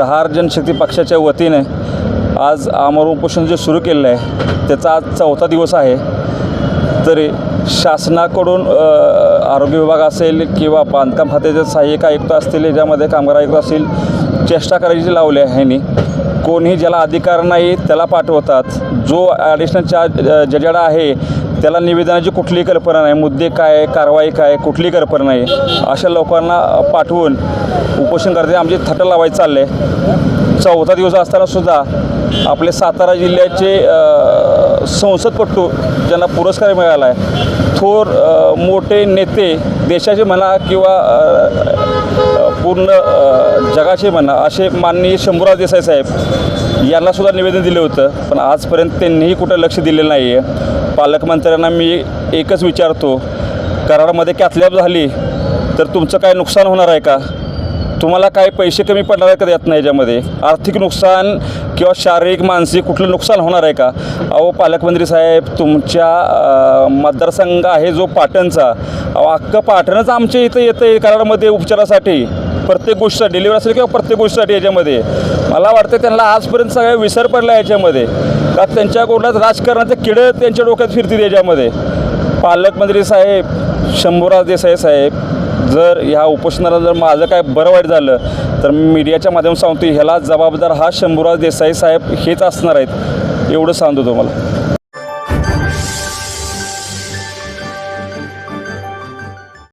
प्रहार जनशक्ती पक्षाच्या वतीने आज आमरण उपोषण जे सुरू केलेलं आहे त्याचा आज चौथा दिवस आहे. तरी शासनाकडून आरोग्य विभाग असेल किंवा बांधकाम खात्याचे सहाय्यक आयुक्त असतील याच्यामध्ये कामगार आयुक्त असतील चेष्टा करायची लावली आहे ह्यांनी. कोणीही ज्याला अधिकार नाही त्याला पाठवतात. जो ॲडिशनल चार्ज जजाडा आहे त्याला निवेदनाची कुठलीही कल्पना नाही. मुद्दे काय कारवाई काय कुठलीही कल्पना नाही. अशा लोकांना पाठवून उपोषण करते आमचे थटं लावायचं चाललं आहे. चौथा दिवस असताना सुद्धा आपले सातारा जिल्ह्याचे संसदपटू ज्यांना पुरस्कार मिळाला आहे थोर मोठे नेते देशाचे म्हणा किंवा पूर्ण जगाचे म्हणा असे माननीय शंभूराज देसाई साहेब यांनासुद्धा निवेदन दिलं होतं पण आजपर्यंत त्यांनीही कुठं लक्ष दिलेलं नाही आहे पालकमंत्र्यांना मी एकच विचारतो करारामध्ये कॅथलॅब झाली तर तुमचं काय नुकसान होणार आहे का? तुम्हाला काय पैसे कमी पडणार आहे का यात नाही याच्यामध्ये? आर्थिक नुकसान किंवा शारीरिक मानसिक कुठलं नुकसान होणार आहे का? अहो पालकमंत्री साहेब तुमच्या मतदारसंघ आहे जो पाटणचा. अहो अख्खं पाटणच आमच्या इथं येतं आहे कराडमध्ये उपचारासाठी. प्रत्येक गोष्टीसाठी डिलिव्हरी असेल किंवा प्रत्येक गोष्टीसाठी याच्यामध्ये. मला वाटतं त्यांना आजपर्यंत सगळ्या विसर पडला याच्यामध्ये. का त्यांच्या कोणाच राजकारणाचं किडं त्यांच्या डोक्यात फिरतील याच्यामध्ये. पालकमंत्री साहेब शंभूराज देसाई साहेब जर ह्या उपोषणाला जर माझं काय बरं वाईट झालं तर मी मीडियाच्या माध्यमातून सांगतो ह्याला जबाबदार हा शंभूराज देसाई साहेब हेच असणार आहेत एवढं सांगतो तुम्हाला.